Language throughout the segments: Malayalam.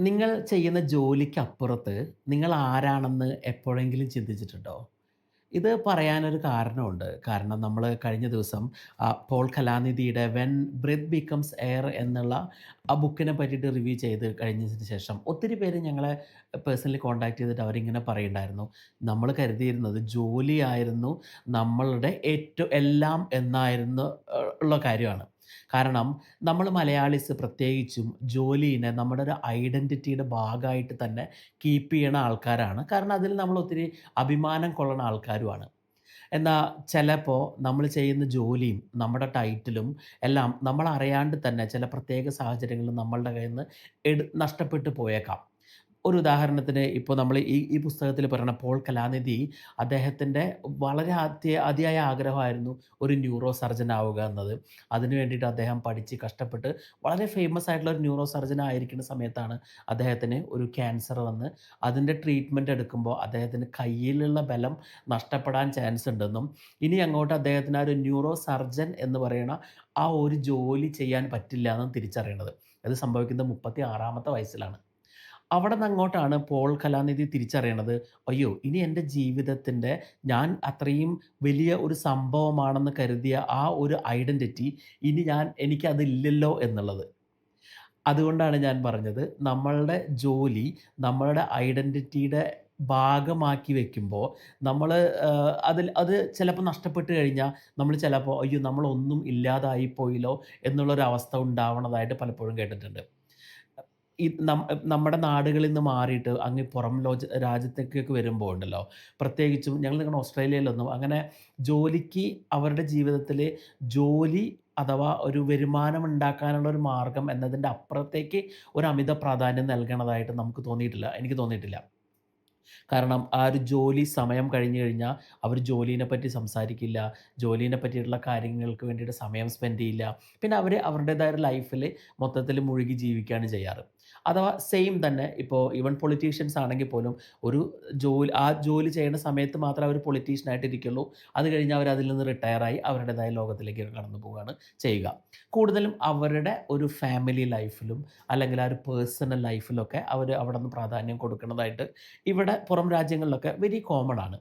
നിങ്ങൾ ചെയ്യുന്ന ജോലിക്കപ്പുറത്ത് നിങ്ങൾ ആരാണെന്ന് എപ്പോഴെങ്കിലും ചിന്തിച്ചിട്ടുണ്ടോ? ഇത് പറയാനൊരു കാരണമുണ്ട്. കാരണം നമ്മൾ കഴിഞ്ഞ ദിവസം പോൾ കലാനിധിയുടെ വെൻ ബ്രെത്ത് ബിക്കംസ് എയർ എന്നുള്ള ആ ബുക്കിനെ പറ്റിയിട്ട് റിവ്യൂ ചെയ്ത് കഴിഞ്ഞതിന് ശേഷം ഒത്തിരി പേര് ഞങ്ങളെ പേഴ്സണലി കോൺടാക്ട് ചെയ്തിട്ട് അവരിങ്ങനെ പറയുണ്ടായിരുന്നു. നമ്മൾ കരുതിയിരുന്നത് ജോലിയായിരുന്നു നമ്മളുടെ ഏറ്റവും എല്ലാം എന്നായിരുന്നു ഉള്ള കാര്യമാണ്. കാരണം നമ്മൾ മലയാളീസ് പ്രത്യേകിച്ചും ജോലീനെ നമ്മുടെ ഒരു ഐഡന്റിറ്റിയുടെ ഭാഗമായിട്ട് തന്നെ കീപ്പ് ചെയ്യണ ആൾക്കാരാണ്. കാരണം അതിൽ നമ്മൾ ഒത്തിരി അഭിമാനം കൊള്ളണ ആൾക്കാരുമാണ്. എന്നാൽ ചിലപ്പോൾ നമ്മൾ ചെയ്യുന്ന ജോലിയും, നമ്മുടെ ടൈറ്റിലും എല്ലാം നമ്മൾ അറിയാണ്ട് തന്നെ ചില പ്രത്യേക സാഹചര്യങ്ങളിൽ നമ്മളുടെ കയ്യിൽ നിന്ന് എടു നഷ്ടപ്പെട്ടു പോയേക്കാം. ഒരു ഉദാഹരണത്തിന് ഇപ്പോൾ നമ്മൾ ഈ ഈ പുസ്തകത്തിൽ പറയണ പോൾ കലാനിധി അദ്ദേഹത്തിന്റെ വളരെ അത്യ അതിയായ ആഗ്രഹമായിരുന്നു ഒരു ന്യൂറോ സർജൻ ആവുക എന്നത്. അതിനു വേണ്ടിയിട്ട് അദ്ദേഹം പഠിച്ച് കഷ്ടപ്പെട്ട് വളരെ ഫേമസ് ആയിട്ടുള്ള ഒരു ന്യൂറോ സർജൻ ആയിരിക്കുന്ന സമയത്താണ് അദ്ദേഹത്തിന് ഒരു ക്യാൻസർ വന്ന് അതിന്റെ ട്രീറ്റ്മെന്റ് എടുക്കുമ്പോൾ അദ്ദേഹത്തിന് കയ്യിലുള്ള ബലം നഷ്ടപ്പെടാൻ ചാൻസ് ഉണ്ടെന്നും ഇനി അങ്ങോട്ട് അദ്ദേഹത്തിന് ആ ഒരു ന്യൂറോ സർജൻ എന്ന് പറയുന്ന ആ ഒരു ജോലി ചെയ്യാൻ പറ്റില്ല എന്നും തിരിച്ചറിയണത്. അത് സംഭവിക്കുന്നത് 36ാമത്തെ വയസ്സിലാണ്. അവിടന്ന് അങ്ങോട്ടാണ് പോൾ കലാനിധി തിരിച്ചറിയണത്, അയ്യോ! ഇനി എന്റെ ജീവിതത്തിന്റെ ഞാൻ അത്രയും വലിയ ഒരു സംഭവമാണെന്ന് കരുതിയ ആ ഒരു ഐഡന്റിറ്റി ഇനി ഞാൻ എനിക്കതില്ലല്ലോ എന്നുള്ളത്. അതുകൊണ്ടാണ് ഞാൻ പറഞ്ഞത് നമ്മളുടെ ജോലി നമ്മളുടെ ഐഡന്റിറ്റിയുടെ ഭാഗമാക്കി വെക്കുമ്പോൾ നമ്മൾ അതിൽ അത് ചിലപ്പോൾ നഷ്ടപ്പെട്ട് കഴിഞ്ഞാൽ നമ്മൾ ചിലപ്പോൾ അയ്യോ! നമ്മളൊന്നും ഇല്ലാതായി പോയല്ലോ എന്നുള്ളൊരവസ്ഥ ഉണ്ടാവണതായിട്ട് പലപ്പോഴും കേട്ടിട്ടുണ്ട്. ഈ നമ്മുടെ നാടുകളിൽ നിന്ന് മാറിയിട്ട് അങ്ങ് പുറം ലോജ രാജ്യത്തേക്കൊക്കെ വരുമ്പോൾ ഉണ്ടല്ലോ, പ്രത്യേകിച്ചും ഞങ്ങൾ നിൽക്കുന്ന ഓസ്ട്രേലിയയിലൊന്നും അങ്ങനെ ജോലിക്ക് അവരുടെ ജീവിതത്തിൽ ജോലി അഥവാ ഒരു വരുമാനം ഉണ്ടാക്കാനുള്ള ഒരു മാർഗം എന്നതിന്റെ അപ്പുറത്തേക്ക് ഒരു അമിത പ്രാധാന്യം നൽകണതായിട്ട് നമുക്ക് തോന്നിയിട്ടില്ല. എനിക്ക് തോന്നിയിട്ടില്ല. കാരണം ആ ഒരു ജോലി സമയം കഴിഞ്ഞു കഴിഞ്ഞാൽ അവർ ജോലീനെ പറ്റി സംസാരിക്കില്ല. ജോലീനെ പറ്റിയിട്ടുള്ള കാര്യങ്ങൾക്ക് വേണ്ടിയിട്ട് സമയം സ്പെൻഡ് ചെയ്യില്ല. പിന്നെ അവർ അവരുടേതായ ലൈഫിൽ മൊത്തത്തിൽ മുഴുകി ജീവിക്കുകയാണ് ചെയ്യാറ്. അഥവാ സെയിം തന്നെ ഇപ്പോൾ ഈവൻ പൊളിറ്റീഷ്യൻസ് ആണെങ്കിൽ പോലും ഒരു ജോലി ആ ജോലി ചെയ്യുന്ന സമയത്ത് മാത്രമേ അവർ പൊളിറ്റീഷ്യനായിട്ട് ഇരിക്കുള്ളൂ. അത് കഴിഞ്ഞ് അവർ അതിൽ നിന്ന് റിട്ടയറായി അവരുടേതായ ലോകത്തിലേക്ക് കടന്നു പോവുകയാണ് ചെയ്യുക. കൂടുതലും അവരുടെ ഒരു ഫാമിലി ലൈഫിലും അല്ലെങ്കിൽ ആ ഒരു പേഴ്സണൽ ലൈഫിലൊക്കെ അവർ അവിടെ നിന്ന് പ്രാധാന്യം കൊടുക്കുന്നതായിട്ട് ഇവിടെ പുറം രാജ്യങ്ങളിലൊക്കെ വെരി കോമൺ ആണ്.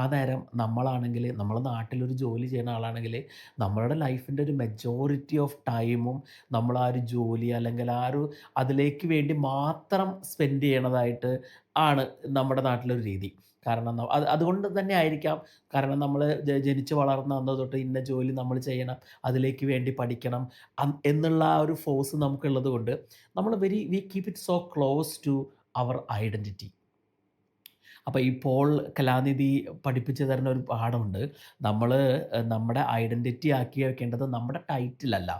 ആ നേരം നമ്മളാണെങ്കിൽ നമ്മളെ നാട്ടിലൊരു ജോലി ചെയ്യുന്ന ആളാണെങ്കിൽ നമ്മളുടെ ലൈഫിന്റെ ഒരു മെജോറിറ്റി ഓഫ് ടൈമും നമ്മൾ ആ ഒരു ജോലി അല്ലെങ്കിൽ ആ ഒരു അതിലേക്ക് വേണ്ടി മാത്രം സ്പെൻഡ് ചെയ്യണതായിട്ട് ആണ് നമ്മുടെ നാട്ടിലൊരു രീതി. കാരണം അത് അതുകൊണ്ട് തന്നെ ആയിരിക്കാം കാരണം നമ്മൾ ജനിച്ച് വളർന്ന അന്ന് തൊട്ട് ഇന്ന ജോലി നമ്മൾ ചെയ്യണം, അതിലേക്ക് വേണ്ടി പഠിക്കണം എന്നുള്ള ആ ഒരു ഫോഴ്സ് നമുക്കുള്ളത് കൊണ്ട് നമ്മൾ very we keep it so close to our identity. അപ്പൊ ഈ പോൾ കലാനിധി പഠിപ്പിച്ചു തരുന്ന ഒരു പാഠമുണ്ട്. നമ്മൾ നമ്മുടെ ഐഡന്റിറ്റി ആക്കി വെക്കേണ്ടത് നമ്മുടെ ടൈറ്റിലല്ല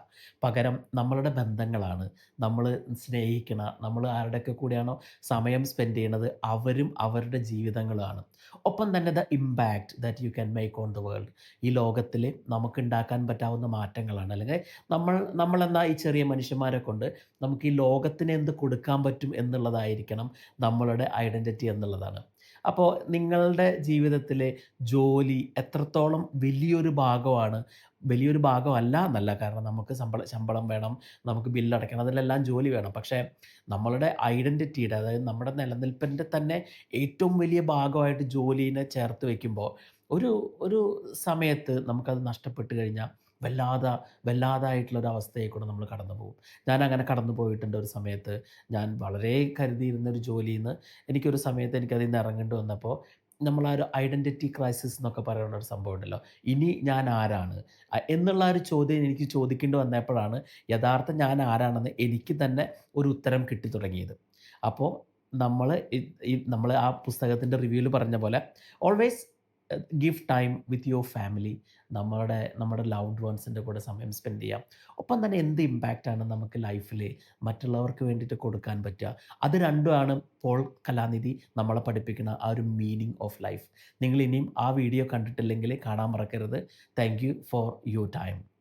പകരം നമ്മളുടെ ബന്ധങ്ങളാണ്. നമ്മൾ സ്നേഹിക്കണ, നമ്മൾ ആരുടെയൊക്കെ കൂടെയാണോ സമയം സ്പെൻഡ് ചെയ്യണത് അവരും അവരുടെ ജീവിതങ്ങളാണ്. ഒപ്പം തന്നെ the impact that you can make on the world. ഈ ലോകത്തിൽ നമുക്കുണ്ടാക്കാൻ പറ്റാവുന്ന മാറ്റങ്ങളാണ്. അല്ലെങ്കിൽ നമ്മൾ നമ്മളെന്ന ഈ ചെറിയ മനുഷ്യന്മാരെ കൊണ്ട് നമുക്ക് ഈ ലോകത്തിന് എന്ത് കൊടുക്കാൻ പറ്റും എന്നുള്ളതായിരിക്കണം നമ്മളുടെ ഐഡന്റിറ്റി എന്നുള്ളതാണ്. അപ്പോ നിങ്ങളുടെ ജീവിതത്തിലെ ജോലി എത്രത്തോളം വലിയൊരു ഭാഗമാണ് വലിയൊരു ഭാഗമല്ല എന്നല്ല. കാരണം നമുക്ക് ശമ്പള ശമ്പളം വേണം, നമുക്ക് ബില്ലടയ്ക്കണം അതിലെല്ലാം ജോലി വേണം. പക്ഷേ നമ്മളുടെ ഐഡന്റിറ്റിയുടെ അതായത് നമ്മുടെ നിലനിൽപ്പിന്റെ തന്നെ ഏറ്റവും വലിയ ഭാഗമായിട്ട് ജോലീനെ ചേർത്ത് വയ്ക്കുമ്പോൾ ഒരു ഒരു സമയത്ത് നമുക്കത് നഷ്ടപ്പെട്ട് കഴിഞ്ഞാ വല്ലാതെ വല്ലാതായിട്ടുള്ള ഒരു കൂടെ നമ്മൾ കടന്നു പോകും. ഞാൻ അങ്ങനെ കടന്നു പോയിട്ടുണ്ട് ഒരു സമയത്ത്. ഞാൻ വളരെ കരുതിയിരുന്ന ഒരു നിന്ന് എനിക്കൊരു സമയത്ത് എനിക്കതിൽ നിന്ന് ഇറങ്ങേണ്ടി നമ്മൾ ആ ഒരു ഐഡന്റിറ്റി ക്രൈസിസ് എന്നൊക്കെ പറയുന്ന ഒരു സംഭവം ഉണ്ടല്ലോ. ഇനി ഞാൻ ആരാണ്? എന്നുള്ള ഒരു ചോദ്യം എനിക്ക് ചോദിക്കേണ്ടി വന്നപ്പോഴാണ് യഥാർത്ഥ ഞാൻ ആരാണെന്ന് എനിക്ക് തന്നെ ഒരു ഉത്തരം കിട്ടി തുടങ്ങിയത്. അപ്പോൾ നമ്മൾ ഈ നമ്മൾ ആ പുസ്തകത്തിന്റെ റിവ്യൂവിൽ പറഞ്ഞ പോലെ always give time with your family. നമ്മളുടെ നമ്മുടെ ലൗഡ് വൺസിന്റെ കൂടെ സമയം സ്പെൻഡ് ചെയ്യാം. ഒപ്പം തന്നെ എന്ത് ഇമ്പാക്റ്റാണ് നമുക്ക് ലൈഫിൽ മറ്റുള്ളവർക്ക് വേണ്ടിയിട്ട് കൊടുക്കാൻ പറ്റുക. അത് രണ്ടുമാണ് പോൾ കലാനിധി നമ്മളെ പഠിപ്പിക്കുന്ന ആ ഒരു മീനിങ് ഓഫ് ലൈഫ്. നിങ്ങൾ ഇനിയും ആ വീഡിയോ കണ്ടിട്ടില്ലെങ്കിൽ കാണാൻ മറക്കരുത്. Thank you for your time.